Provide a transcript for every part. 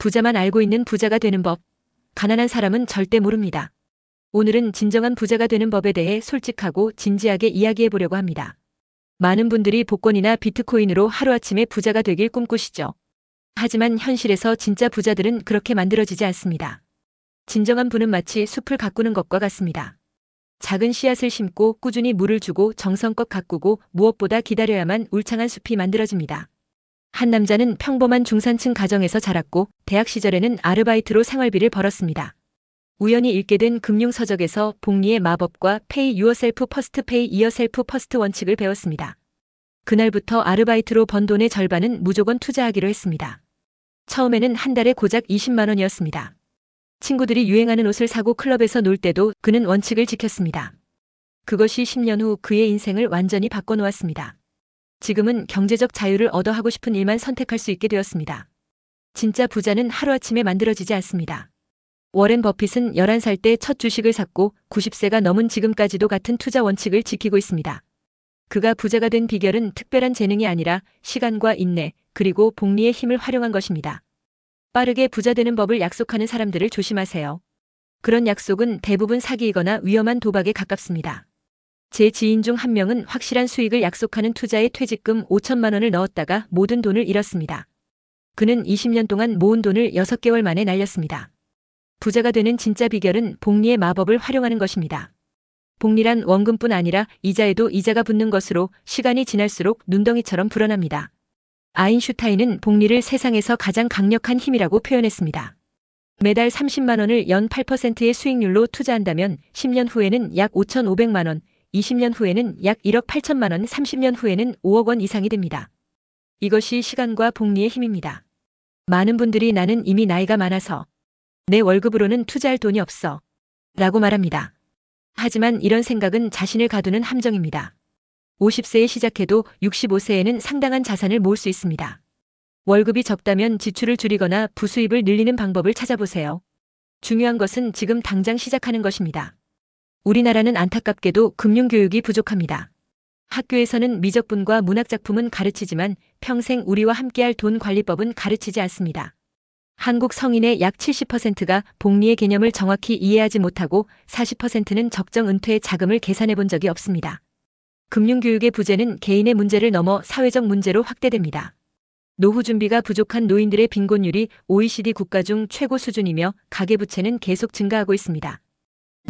부자만 알고 있는 부자가 되는 법. 가난한 사람은 절대 모릅니다. 오늘은 진정한 부자가 되는 법에 대해 솔직하고 진지하게 이야기해 보려고 합니다. 많은 분들이 복권이나 비트코인으로 하루아침에 부자가 되길 꿈꾸시죠. 하지만 현실에서 진짜 부자들은 그렇게 만들어지지 않습니다. 진정한 부는 마치 숲을 가꾸는 것과 같습니다. 작은 씨앗을 심고 꾸준히 물을 주고 정성껏 가꾸고 무엇보다 기다려야만 울창한 숲이 만들어집니다. 한 남자는 평범한 중산층 가정에서 자랐고 대학 시절에는 아르바이트로 생활비를 벌었습니다. 우연히 읽게 된 금융서적에서 복리의 마법과 Pay Yourself First, Pay Yourself First 원칙을 배웠습니다. 그날부터 아르바이트로 번 돈의 절반은 무조건 투자하기로 했습니다. 처음에는 한 달에 고작 20만 원이었습니다. 친구들이 유행하는 옷을 사고 클럽에서 놀 때도 그는 원칙을 지켰습니다. 그것이 10년 후 그의 인생을 완전히 바꿔놓았습니다. 지금은 경제적 자유를 얻어 하고 싶은 일만 선택할 수 있게 되었습니다. 진짜 부자는 하루아침에 만들어지지 않습니다. 워렌 버핏은 11살 때 첫 주식을 샀고 90세가 넘은 지금까지도 같은 투자 원칙을 지키고 있습니다. 그가 부자가 된 비결은 특별한 재능이 아니라 시간과 인내, 그리고 복리의 힘을 활용한 것입니다. 빠르게 부자 되는 법을 약속하는 사람들을 조심하세요. 그런 약속은 대부분 사기이거나 위험한 도박에 가깝습니다. 제 지인 중 한 명은 확실한 수익을 약속하는 투자에 퇴직금 5천만 원을 넣었다가 모든 돈을 잃었습니다. 그는 20년 동안 모은 돈을 6개월 만에 날렸습니다. 부자가 되는 진짜 비결은 복리의 마법을 활용하는 것입니다. 복리란 원금뿐 아니라 이자에도 이자가 붙는 것으로 시간이 지날수록 눈덩이처럼 불어납니다. 아인슈타인은 복리를 세상에서 가장 강력한 힘이라고 표현했습니다. 매달 30만 원을 연 8%의 수익률로 투자한다면 10년 후에는 약 5,500만 원, 20년 후에는 약 1억 8천만 원, 30년 후에는 5억 원 이상이 됩니다. 이것이 시간과 복리의 힘입니다. 많은 분들이 나는 이미 나이가 많아서 내 월급으로는 투자할 돈이 없어 라고 말합니다. 하지만 이런 생각은 자신을 가두는 함정입니다. 50세에 시작해도 65세에는 상당한 자산을 모을 수 있습니다. 월급이 적다면 지출을 줄이거나 부수입을 늘리는 방법을 찾아보세요. 중요한 것은 지금 당장 시작하는 것입니다. 우리나라는 안타깝게도 금융교육이 부족합니다. 학교에서는 미적분과 문학작품은 가르치지만 평생 우리와 함께할 돈 관리법은 가르치지 않습니다. 한국 성인의 약 70%가 복리의 개념을 정확히 이해하지 못하고 40%는 적정 은퇴의 자금을 계산해 본 적이 없습니다. 금융교육의 부재는 개인의 문제를 넘어 사회적 문제로 확대됩니다. 노후 준비가 부족한 노인들의 빈곤율이 OECD 국가 중 최고 수준이며 가계부채는 계속 증가하고 있습니다.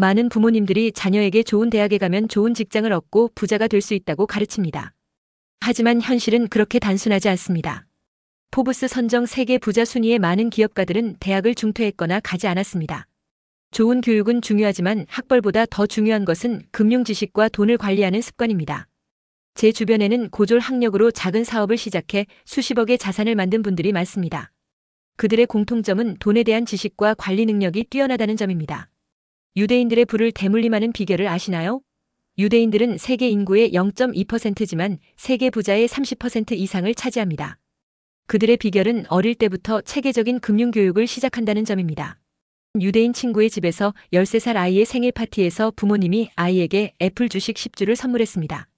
많은 부모님들이 자녀에게 좋은 대학에 가면 좋은 직장을 얻고 부자가 될 수 있다고 가르칩니다. 하지만 현실은 그렇게 단순하지 않습니다. 포브스 선정 세계 부자 순위의 많은 기업가들은 대학을 중퇴했거나 가지 않았습니다. 좋은 교육은 중요하지만 학벌보다 더 중요한 것은 금융 지식과 돈을 관리하는 습관입니다. 제 주변에는 고졸 학력으로 작은 사업을 시작해 수십억의 자산을 만든 분들이 많습니다. 그들의 공통점은 돈에 대한 지식과 관리 능력이 뛰어나다는 점입니다. 유대인들의 부를 대물림하는 비결을 아시나요? 유대인들은 세계 인구의 0.2%지만 세계 부자의 30% 이상을 차지합니다. 그들의 비결은 어릴 때부터 체계적인 금융교육을 시작한다는 점입니다. 유대인 친구의 집에서 13살 아이의 생일 파티에서 부모님이 아이에게 애플 주식 10주를 선물했습니다.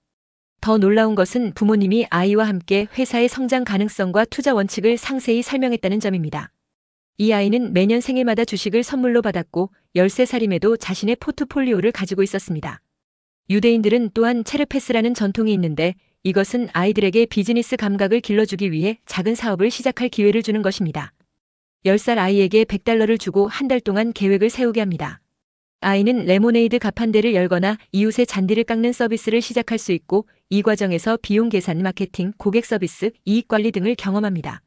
더 놀라운 것은 부모님이 아이와 함께 회사의 성장 가능성과 투자 원칙을 상세히 설명했다는 점입니다. 이 아이는 매년 생일마다 주식을 선물로 받았고 13살임에도 자신의 포트폴리오를 가지고 있었습니다. 유대인들은 또한 체르페스라는 전통이 있는데 이것은 아이들에게 비즈니스 감각을 길러주기 위해 작은 사업을 시작할 기회를 주는 것입니다. 10살 아이에게 100달러를 주고 한 달 동안 계획을 세우게 합니다. 아이는 레모네이드 가판대를 열거나 이웃의 잔디를 깎는 서비스를 시작할 수 있고 이 과정에서 비용 계산, 마케팅, 고객 서비스, 이익 관리 등을 경험합니다.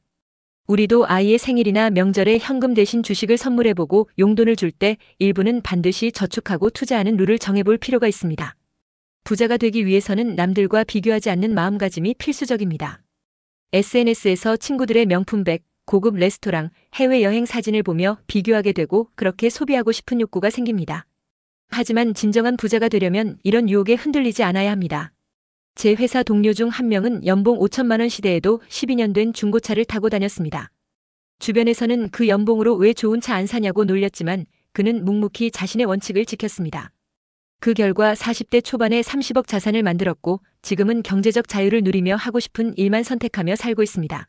우리도 아이의 생일이나 명절에 현금 대신 주식을 선물해보고 용돈을 줄 때 일부는 반드시 저축하고 투자하는 룰을 정해볼 필요가 있습니다. 부자가 되기 위해서는 남들과 비교하지 않는 마음가짐이 필수적입니다. SNS에서 친구들의 명품백, 고급 레스토랑, 해외여행 사진을 보며 비교하게 되고 그렇게 소비하고 싶은 욕구가 생깁니다. 하지만 진정한 부자가 되려면 이런 유혹에 흔들리지 않아야 합니다. 제 회사 동료 중 한 명은 연봉 5천만 원 시대에도 12년 된 중고차를 타고 다녔습니다. 주변에서는 그 연봉으로 왜 좋은 차 안 사냐고 놀렸지만 그는 묵묵히 자신의 원칙을 지켰습니다. 그 결과 40대 초반에 30억 자산을 만들었고 지금은 경제적 자유를 누리며 하고 싶은 일만 선택하며 살고 있습니다.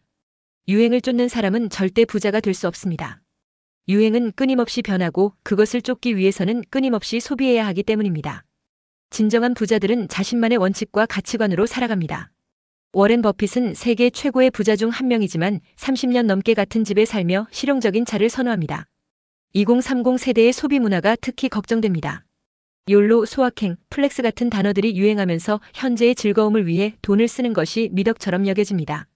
유행을 쫓는 사람은 절대 부자가 될 수 없습니다. 유행은 끊임없이 변하고 그것을 쫓기 위해서는 끊임없이 소비해야 하기 때문입니다. 진정한 부자들은 자신만의 원칙과 가치관으로 살아갑니다. 워렌 버핏은 세계 최고의 부자 중 한 명이지만 30년 넘게 같은 집에 살며 실용적인 차를 선호합니다. 2030 세대의 소비 문화가 특히 걱정됩니다. 욜로, 소확행, 플렉스 같은 단어들이 유행하면서 현재의 즐거움을 위해 돈을 쓰는 것이 미덕처럼 여겨집니다.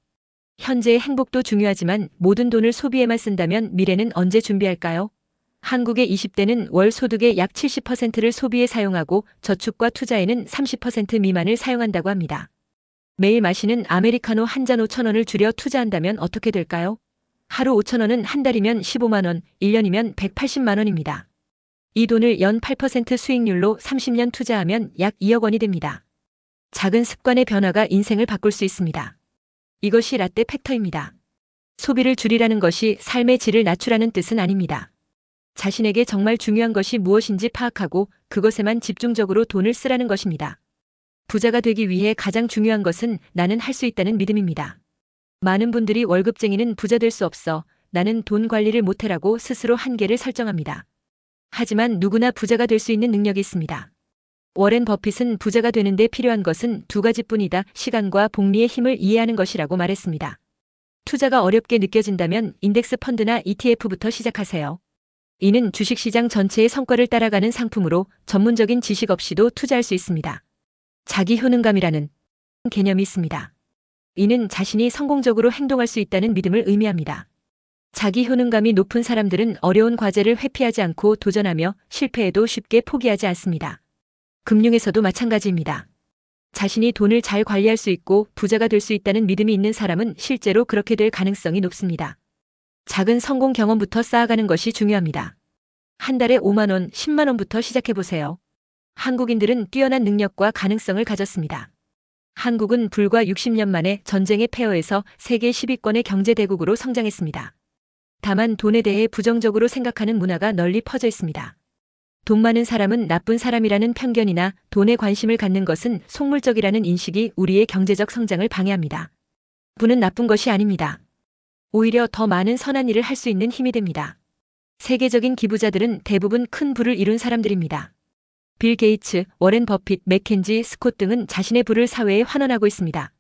현재의 행복도 중요하지만 모든 돈을 소비에만 쓴다면 미래는 언제 준비할까요? 한국의 20대는 월 소득의 약 70%를 소비에 사용하고 저축과 투자에는 30% 미만을 사용한다고 합니다. 매일 마시는 아메리카노 한 잔 5천원을 줄여 투자한다면 어떻게 될까요? 하루 5천원은 한 달이면 15만원, 1년이면 180만원입니다. 이 돈을 연 8% 수익률로 30년 투자하면 약 2억 원이 됩니다. 작은 습관의 변화가 인생을 바꿀 수 있습니다. 이것이 라떼 팩터입니다. 소비를 줄이라는 것이 삶의 질을 낮추라는 뜻은 아닙니다. 자신에게 정말 중요한 것이 무엇인지 파악하고 그것에만 집중적으로 돈을 쓰라는 것입니다. 부자가 되기 위해 가장 중요한 것은 나는 할 수 있다는 믿음입니다. 많은 분들이 월급쟁이는 부자 될 수 없어 나는 돈 관리를 못해라고 스스로 한계를 설정합니다. 하지만 누구나 부자가 될 수 있는 능력이 있습니다. 워렌 버핏은 부자가 되는데 필요한 것은 두 가지뿐이다. 시간과 복리의 힘을 이해하는 것이라고 말했습니다. 투자가 어렵게 느껴진다면 인덱스 펀드나 ETF부터 시작하세요. 이는 주식시장 전체의 성과를 따라가는 상품으로 전문적인 지식 없이도 투자할 수 있습니다. 자기 효능감이라는 개념이 있습니다. 이는 자신이 성공적으로 행동할 수 있다는 믿음을 의미합니다. 자기 효능감이 높은 사람들은 어려운 과제를 회피하지 않고 도전하며 실패해도 쉽게 포기하지 않습니다. 금융에서도 마찬가지입니다. 자신이 돈을 잘 관리할 수 있고 부자가 될 수 있다는 믿음이 있는 사람은 실제로 그렇게 될 가능성이 높습니다. 작은 성공 경험부터 쌓아가는 것이 중요합니다. 한 달에 5만원, 10만원부터 시작해보세요. 한국인들은 뛰어난 능력과 가능성을 가졌습니다. 한국은 불과 60년 만에 전쟁의 폐허에서 세계 10위권의 경제대국으로 성장했습니다. 다만 돈에 대해 부정적으로 생각하는 문화가 널리 퍼져 있습니다. 돈 많은 사람은 나쁜 사람이라는 편견이나 돈에 관심을 갖는 것은 속물적이라는 인식이 우리의 경제적 성장을 방해합니다. 부는 나쁜 것이 아닙니다. 오히려 더 많은 선한 일을 할 수 있는 힘이 됩니다. 세계적인 기부자들은 대부분 큰 부를 이룬 사람들입니다. 빌 게이츠, 워렌 버핏, 맥켄지, 스콧 등은 자신의 부를 사회에 환원하고 있습니다.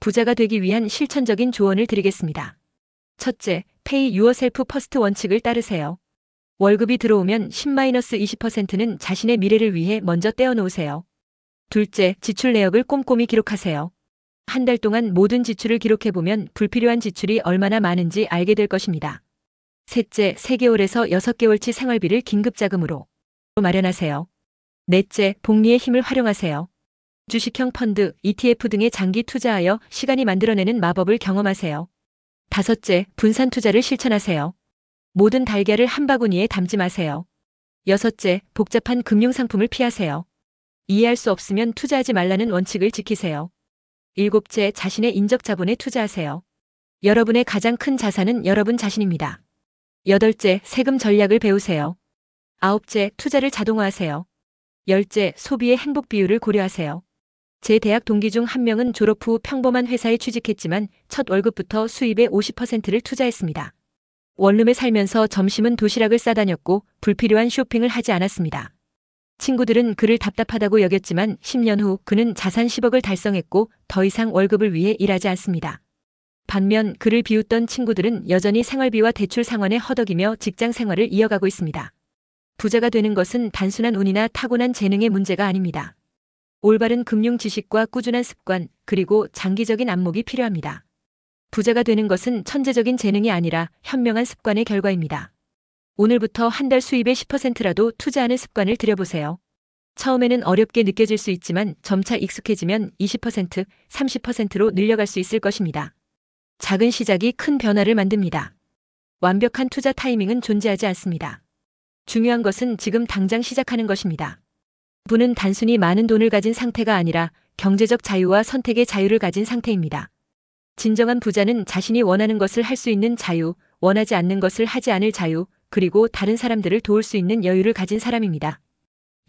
부자가 되기 위한 실천적인 조언을 드리겠습니다. 첫째, 페이 유어 셀프 퍼스트 원칙을 따르세요. 월급이 들어오면 10-20%는 자신의 미래를 위해 먼저 떼어놓으세요. 둘째, 지출 내역을 꼼꼼히 기록하세요. 한 달 동안 모든 지출을 기록해보면 불필요한 지출이 얼마나 많은지 알게 될 것입니다. 셋째, 3개월에서 6개월치 생활비를 긴급자금으로 마련하세요. 넷째, 복리의 힘을 활용하세요. 주식형 펀드, ETF 등에 장기 투자하여 시간이 만들어내는 마법을 경험하세요. 다섯째, 분산 투자를 실천하세요. 모든 달걀을 한 바구니에 담지 마세요. 여섯째, 복잡한 금융 상품을 피하세요. 이해할 수 없으면 투자하지 말라는 원칙을 지키세요. 일곱째, 자신의 인적 자본에 투자하세요. 여러분의 가장 큰 자산은 여러분 자신입니다. 여덟째, 세금 전략을 배우세요. 아홉째, 투자를 자동화하세요. 열째, 소비의 행복 비율을 고려하세요. 제 대학 동기 중 한 명은 졸업 후 평범한 회사에 취직했지만 첫 월급부터 수입의 50%를 투자했습니다. 원룸에 살면서 점심은 도시락을 싸다녔고 불필요한 쇼핑을 하지 않았습니다. 친구들은 그를 답답하다고 여겼지만 10년 후 그는 자산 10억을 달성했고 더 이상 월급을 위해 일하지 않습니다. 반면 그를 비웃던 친구들은 여전히 생활비와 대출 상환에 허덕이며 직장 생활을 이어가고 있습니다. 부자가 되는 것은 단순한 운이나 타고난 재능의 문제가 아닙니다. 올바른 금융 지식과 꾸준한 습관, 그리고 장기적인 안목이 필요합니다. 부자가 되는 것은 천재적인 재능이 아니라 현명한 습관의 결과입니다. 오늘부터 한 달 수입의 10%라도 투자하는 습관을 들여보세요. 처음에는 어렵게 느껴질 수 있지만 점차 익숙해지면 20%, 30%로 늘려갈 수 있을 것입니다. 작은 시작이 큰 변화를 만듭니다. 완벽한 투자 타이밍은 존재하지 않습니다. 중요한 것은 지금 당장 시작하는 것입니다. 부는 단순히 많은 돈을 가진 상태가 아니라 경제적 자유와 선택의 자유를 가진 상태입니다. 진정한 부자는 자신이 원하는 것을 할 수 있는 자유, 원하지 않는 것을 하지 않을 자유, 그리고 다른 사람들을 도울 수 있는 여유를 가진 사람입니다.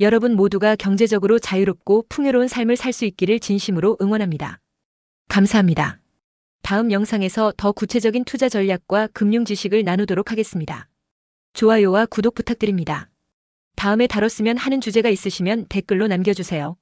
여러분 모두가 경제적으로 자유롭고 풍요로운 삶을 살 수 있기를 진심으로 응원합니다. 감사합니다. 다음 영상에서 더 구체적인 투자 전략과 금융 지식을 나누도록 하겠습니다. 좋아요와 구독 부탁드립니다. 다음에 다뤘으면 하는 주제가 있으시면 댓글로 남겨주세요.